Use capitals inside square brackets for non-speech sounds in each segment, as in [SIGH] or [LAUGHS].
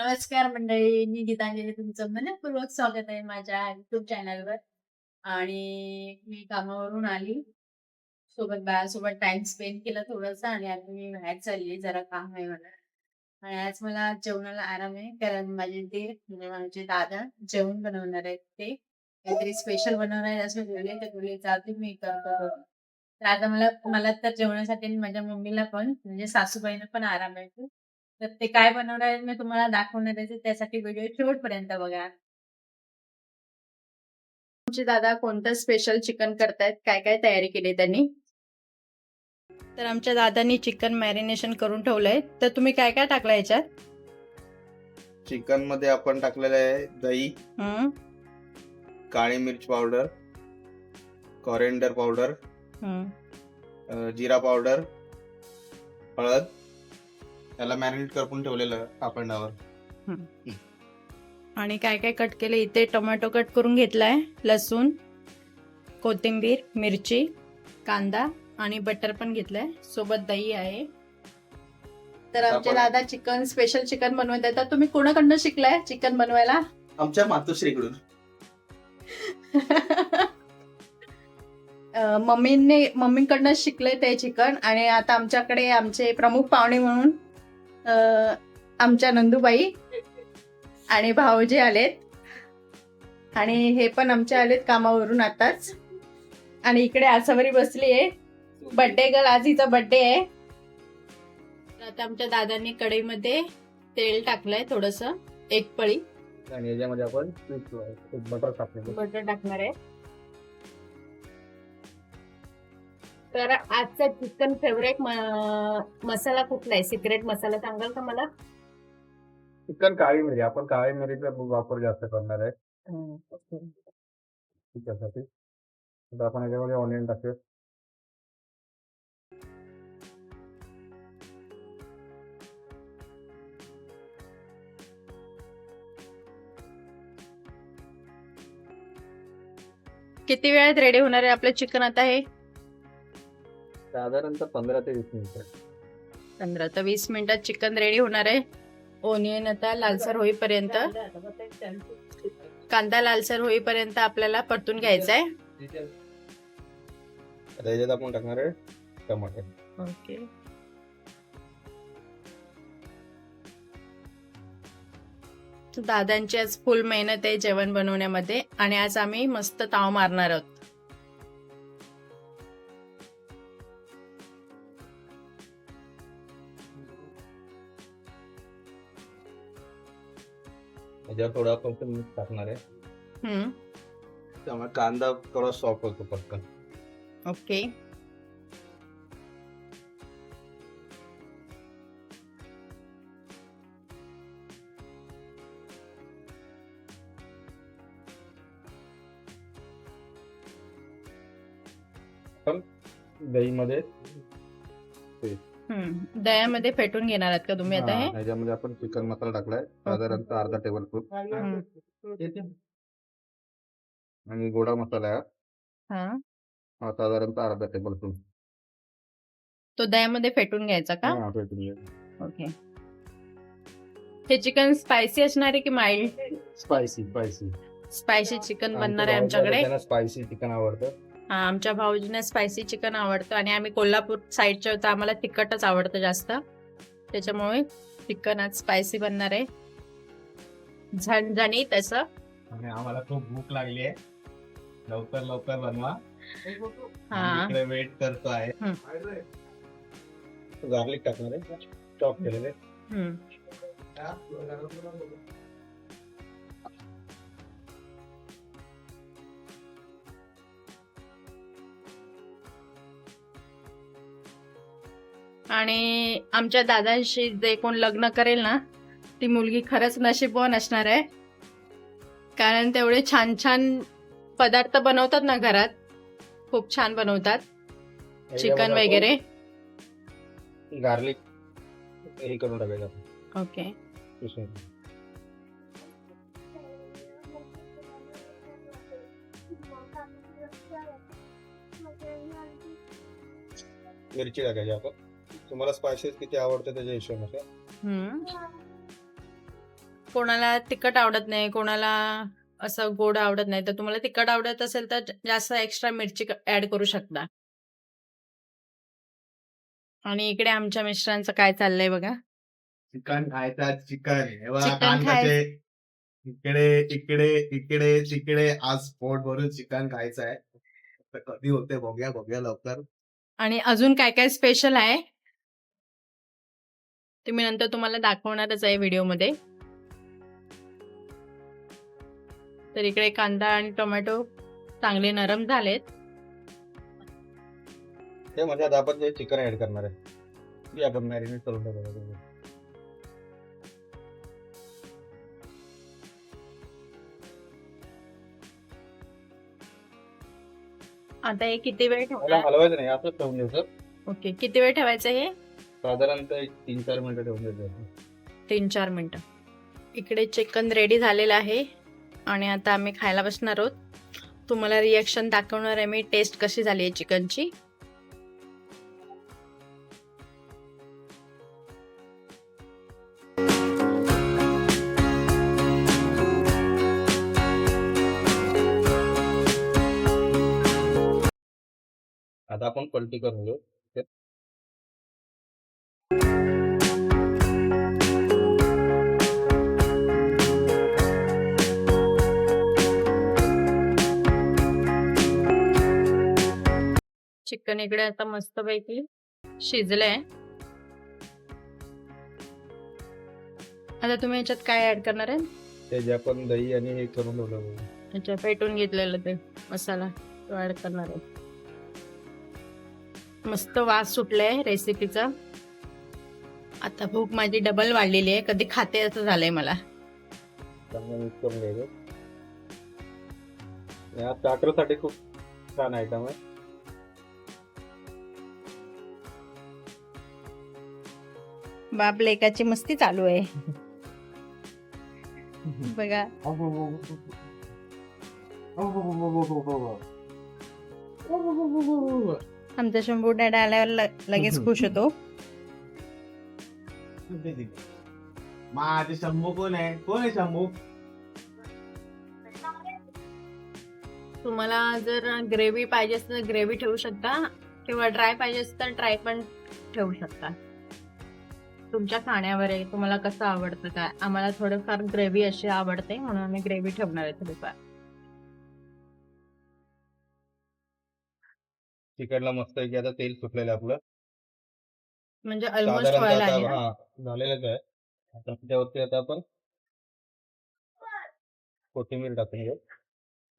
नमस्कार मंडळी मी गीतांजली तुमचं मनपूर्वक स्वागत आहे माझ्या युट्यूब चॅनलवर आणि मी कामावरून आली. सोबत बाळासोबत टाइम स्पेंड केला थोडासा आणि आता मी बाहेर चालली जरा काम आहे मला. आणि आज मला जेवणाला आराम आहे कारण माझे ते म्हणजे माझे दादा जेवण बनवणार आहेत ते. काहीतरी स्पेशल बनवणार आहे असं बोलले तर बोलले जाते मी करतो. तर आता मला मला तर जेवणासाठी आणि माझ्या मम्मीला पण म्हणजे सासूबाईंना पण आराम आहे. तर ते काय बनवणार आहे मी तुम्हाला दाखवणार आहे त्यासाठी व्हिडिओ शेवटपर्यंत बघा. आमचे दादा कोणतं स्पेशल चिकन करतायत? काय काय तयारी केली त्यांनी? तर आमच्या दादांनी चिकन मॅरिनेशन करून ठेवलंय. तर तुम्ही काय काय टाकलं याच्यात? चिकनमध्ये आपण टाकलेलं आहे दही काळी मिर्च पावडर कॉरिएंडर पावडर. अ, जिरा पावडर हळद त्याला मॅरिनेट करून ठेवलेलं आपण डावर आणि काय काय कट केले? इथे टोमॅटो कट करून घेतलाय लसूण कोथिंबीर मिरची कांदा आणि बटर पण घेतलंय. सोबत दही आहे. तर आमचे दादा चिकन स्पेशल चिकन बनवत आहे तर तुम्ही कोणाकडनं शिकलाय चिकन बनवायला? आमच्या मातोश्रीकडून. मम्मीने मम्मीकडनं शिकले ते चिकन आणि आता आमच्याकडे आमचे प्रमुख पाहुणे म्हणून आमच्या नंदुबाई आणि भाऊजी आलेत. आणि हे पण आमचे आलेत कामावरून आताच. आणि इकडे आसावरी बसली आहे. बर्थडे गर्ल आज हिचा बर्थडे आहे. तर आता आमच्या दादांनी कढईमध्ये तेल टाकलंय थोडस एक पळी. आणि याच्यामध्ये आपण बटर टाकणार आहे. तर आजचा चिकन फेवरेट मसाला कुठला आहे? सिक्रेट मसाला सांगाल का मला? चिकन काळी मिरी. आपण काळी मिरीचा वापर जास्त करणार आहे. त्याच्यासाठी तर आपण याच्यामध्ये ऑनियन टाकूया. किती वेळात रेडी होणार आहे आपलं चिकन आता हे? साधारणतः पंधरा ते वीस मिनिटं. पंधरा ते वीस मिनिटात चिकन रेडी होणार आहे. ओनियन आता लालसर होईपर्यंत. कांदा लालसर होईपर्यंत आपल्याला परतून घ्यायचा आहे. आता याच्यात आपण टाकणार आहे टमाटे. ओके. दादांची आज फुल मेहनत आहे जेवण बनवण्यामध्ये आणि आज आम्ही मस्त ताव मारणार आहोत. याच्यावर थोडा मीठ टाकणार आहे. हम्म, त्यामुळे कांदा थोडा सॉफ्ट होतो पटकन. ओके. दहीमध्ये हम्म, दह्यामध्ये फेटून घेणार आहात का तुम्ही आता हे हा, याच्यामध्ये आपण चिकन मसाला टाकलाय. साधारणतः अर्धा टेबल स्पून हम्म, आणि गोडा मसाला आहे हा. हा. साधारणतः अर्धा टेबल स्पून तो दह्यामध्ये फेटून घ्यायचा का? हा, फेटून. ओके. हे चिकन स्पायसी असणार आहे की mild spicy spicy spicy chicken बनणार आहे आमच्याकडे? स्पायसी चिकन आवडतं. आमच्या भाऊजींना स्पायसी चिकन आवडतं आणि आम्ही कोल्हापूर साईडच्या होतो आम्हाला तिखटच आवडतं जास्त. त्याच्यामुळे चिकन आज स्पायसी बनणार आहे. झणझणीत असं. आणि आम्हाला खूप भूक लागली आहे. लवकर लवकर बनवा. हा. इकडे वेट करतो आहे. गार्लिक टाकणार आहे. चॉप केलेले हम्म. आणि आमच्या दादांशी जे कोण लग्न करेल ना ती मुलगी खरंच नशीबवान असणार आहे. कारण तेवढे छान छान पदार्थ बनवतात ना घरात. खूप छान बनवतात. चिकन वगैरे. गार्लिक. हे करून टाकायचं. ओके. मिरची टाकायची आपण. तुम्हाला स्पायसेस किती आवडते त्याच्या हम्म. कोणाला तिखट आवडत नाही कोणाला असं गोड आवडत नाही तर तुम्हाला तिखट आवडत असेल तर जास्त एक्स्ट्रा मिरची ऍड करू शकता. आणि इकडे आमच्या मिस्टरांचं काय चाललंय बघा. चिकन खायचा चिकन. हे बघा चिकन कान खाय- कसे इकडे इकडे इकडे तिकडे आज पोट भरून चिकन खायचं आहे तर कधी होते बघूया बघूया लवकर. आणि अजून काय काय स्पेशल आहे? ते मी नंतर तुम्हाला दाखवणारच आहे व्हिडिओमध्ये. तर इकडे कांदा आणि टोमॅटो चांगले नरम झालेत. ते म्हणजे आता आपण चिकन ऍड करणार आहे आपण मॅरिनेट करून टाकू आता हे किती वेळ हलवायचं नाही असंच ठेवून द्यायचं ओके किती वेळ ठेवायचं हे? साधारणतः तीन चार मिनिटं ठेवून द्यायचं तीन चार मिनिटं. इकडे चिकन रेडी झालेलं आहे. आणि आता आम्ही खायला बसणार आहोत. तुम्हाला रिॲक्शन दाखवणार आहे मी टेस्ट कशी झाली आहे चिकनची आता आपण पलटी करून घेऊ. चिकन इकडे आता मस्तपैकी शिजलंय. आता तुम्ही याच्यात काय ऍड करणार आहे? ते जे आपण दही आणि हे करून ठेवलं याच्या पेटून घेतलेलं ते मसाला तो ऍड करणार आहे. मस्त वास सुटलाय रेसिपीचा आता भूक माझी डबल वाढलेली आहे. कधी खाते असं झालंय मला. चांगलं मिक्स करून घ्यायचं. या starter साठी खूप छान आयटम आहे. बाप लेकाची मस्ती चालू आहे. [LAUGHS] बघा. आमचा शंभू डॅडा आल्यावर ल- लगेच [LAUGHS] खुश होतो. माझे शंभू कोण आहे? कोण आहे शंभू? तुम्हाला जर ग्रेव्ही पाहिजे असेल तर ग्रेव्ही ठेवू शकता. किंवा ड्राय पाहिजे असेल तर ड्राय पण ठेवू शकता. तुमच्या खाण्यावर आहे तुम्हाला कसं आवडतं काय? आम्हाला थोडंफार ग्रेव्ही अशी आवडते म्हणून आम्ही ग्रेव्ही ठेवणार आहे थोडीफार. चिकनला मस्त आहे की आता तेल सुटलेलं आहे आपलं. म्हणजे ऑलमोस्ट साधारणतः व्हायला आता आहे ना. हा झालेलंच आहे. आता त्यावरती आता आपण कोथिंबीर टाकून घेऊ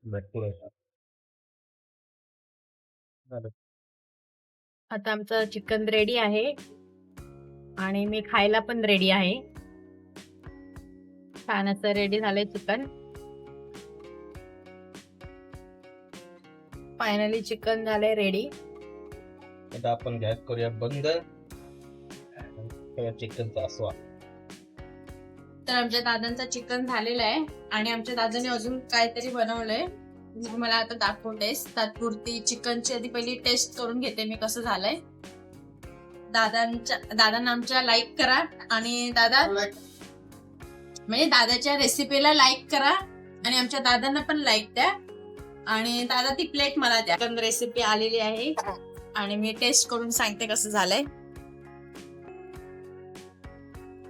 भरपूर आहे. आता आमचं चिकन रेडी आहे. आणि मी खायला पण रेडी आहे. छान असं रेडी झालंय चिकन फायनली चिकन झालंय रेडी आता आपण गॅस करूया बंद. चिकनचा आस्वाद तर आमच्या दादांचं चिकन झालेलं आहे आणि आमच्या दादाने अजून काहीतरी बनवलंय. मला आता दाखवतेस तात्पुरती चिकनची आधी पहिली टेस्ट करून घेते मी कसं झालंय. दादांच्या दादांना आमच्या लाईक करा आणि दादा म्हणजे दादाच्या रेसिपीला लाईक करा आणि आमच्या दादांना पण लाईक द्या. आणि दादा ती प्लेट मला द्या. रेसिपी आलेली आहे. आणि मी टेस्ट करून सांगते कसं झालंय.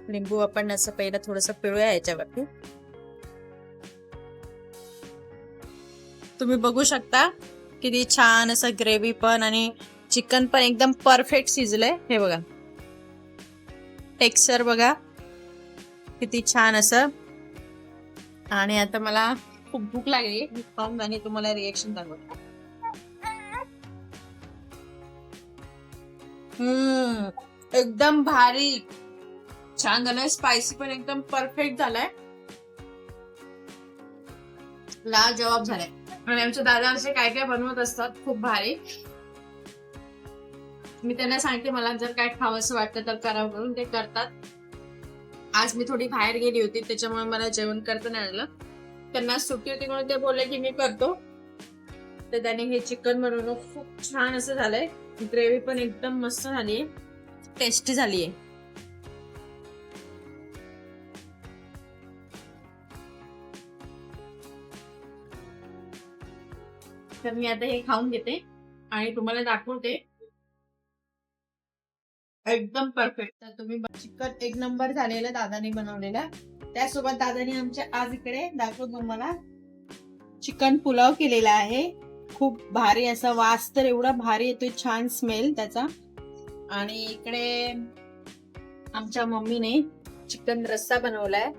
लिंबू आपण असं पहिलं थोडस पिळूया याच्यावरती. तुम्ही बघू शकता किती छान असं ग्रेव्ही पण आणि चिकन पण एकदम परफेक्ट शिजलंय. हे बघा. टेक्स्चर बघा. किती छान असं. आणि आता मला खूप भूक लागली. खाऊन आणि तुम्हाला रिएक्शन दाखवते. हम्म. एकदम भारी. छान झालंय. स्पायसी पण एकदम परफेक्ट झालाय. लाल जवाब झालाय. आणि आमचे दादा असे काय काय बनवत असतात? खूप भारी. मी त्यांना सांगते मला जर काय खावंसं वाटतं तर करा म्हणून ते करतात. आज मी थोडी बाहेर गेली होती त्याच्यामुळे मला जेवण करता नाही आलं. त्यांना सुट्टी होती म्हणून ते बोलले की मी करतो. तर त्याने हे चिकन बनवलं खूप छान असं झालंय. ग्रेव्ही पण एकदम मस्त झाली टेस्टी झालीये. तर मी आता हे खाऊन घेते आणि तुम्हाला दाखवते. एकदम परफेक्ट तर तुम्ही चिकन एक नंबर झालेलं दादाने बनवलेलं. त्यासोबत दादाने आमच्या आज इकडे दाखवतो तुम्हाला चिकन पुलाव केलेला आहे. खूप भारी असा वास तर एवढा भारी येतोय छान स्मेल त्याचा. आणि इकडे आमच्या मम्मीने चिकन रस्सा बनवलाय.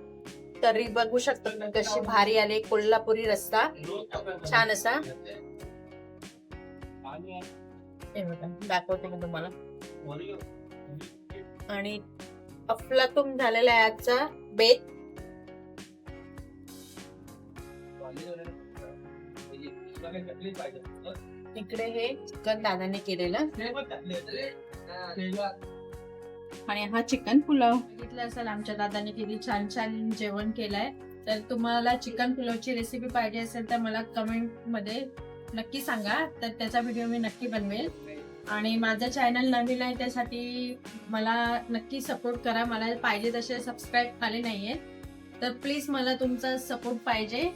तरी बघू शकतो तुम्ही कशी भारी आली कोल्हापुरी रस्सा. छान असा. दाखवते मी तुम्हाला. आणि अफलातून झालेला आहे आजचा बेत. इकडे हे चिकन दादाने केलेलं. आणि हा चिकन पुलाव. बघितलं असेल आमच्या दादाने किती छान छान जेवण केलंय. तर तुम्हाला चिकन पुलावची रेसिपी पाहिजे असेल तर मला कमेंटमध्ये नक्की सांगा. तर त्याचा व्हिडिओ मी नक्की बनवेल. आणि माझं चॅनल नवीन आहे त्यासाठी मला नक्की सपोर्ट करा. मला पाहिजे तसे सबस्क्राईब आले आहेत तर प्लीज मला तुमचा सपोर्ट पाहिजे.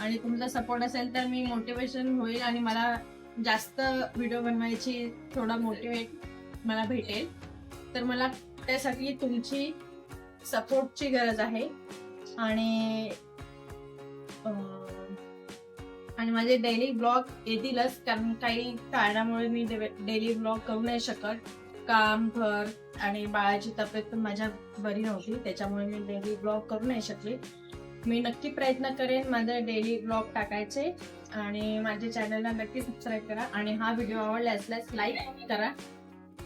आणि तुमचा सपोर्ट असेल तर मी मोटिवेशन होईल आणि मला जास्त व्हिडिओ बनवायची थोडा मोटिवेट मला भेटेल. तर मला त्यासाठी तुमची सपोर्टची गरज आहे. आणि आणि माझे डेली ब्लॉग येतीलच कारण काही कारणामुळे मी डेली ब्लॉग करू नाही शकत. काम घर आणि बाळाची तब्येत पण माझ्या बरी नव्हती त्याच्यामुळे मी डेली ब्लॉग करू नाही शकले. मी नक्की प्रयत्न करेन माझे डेली ब्लॉग टाकायचे आणि माझ्या चॅनलला नक्की सबस्क्राईब करा. आणि हा व्हिडिओ आवडला असल्यास लाईक करा.